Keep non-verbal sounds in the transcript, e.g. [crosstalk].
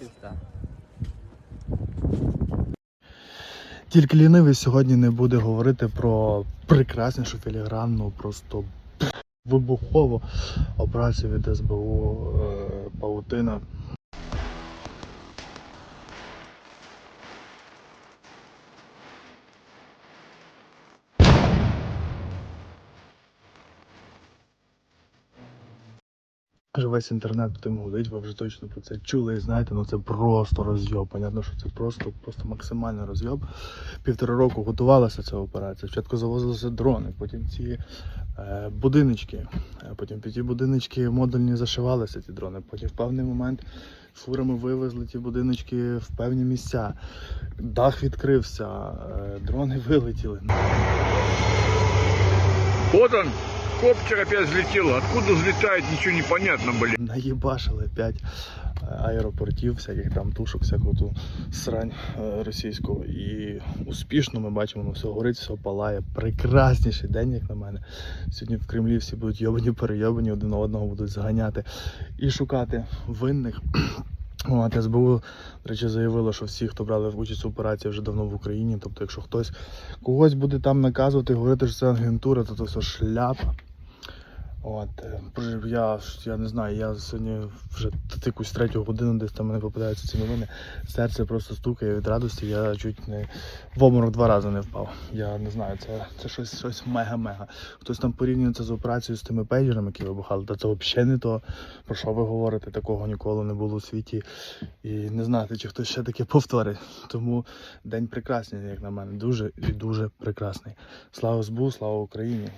Пізда. Тільки лінивий сьогодні не буде говорити про прекраснішу філігранну, просто вибухову операцію від СБУ е, Паутина. Аж Весь інтернет тим гудить, ви вже точно про це чули і знаєте, ну це просто розйоб. Понятно, що це просто, просто максимальний розйоб. Півтора року готувалася ця операція. Спочатку завозилися дрони, потім ці е, будиночки. Е, Потім під ті будиночки модульні зашивалися ці дрони. Потім в певний момент фурами вивезли ті будиночки в певні місця. Дах відкрився, е, дрони [laughs] вилетіли. Вот он, коптер опять взлетел. Откуда взлетает, ничего не понятно, блин. Наїбашили п'ять е, аеропортів, всяких там тушок, всяку ту срань е, російську. І успішно ми бачимо, ну все горить, все палає. Прекрасніший день, як на мене. Сьогодні в Кремлі всі будуть йобані, перейобані, один одного будуть зганяти і шукати винних. [clears throat] От, СБУ, до речі, заявило, що всі, хто брали участь в операції, вже давно в Україні. Тобто, якщо хтось когось буде там наказувати, говорити, що це агентура, то це все шляпа. От, е, я, я не знаю, я сьогодні вже якусь третю годину десь там мене попадаються ці новини. Серце просто стукає від радості, я чуть не в обморок два рази не впав. Я не знаю, це, це щось, щось мега-мега. Хтось там порівнює це з операцією з тими пейджерами, які вибухали, та це взагалі не то, про що ви говорите, такого ніколи не було у світі. І не знати, чи хтось ще таке повторить. Тому день прекрасний, як на мене, дуже і дуже прекрасний. Слава СБУ, слава Україні!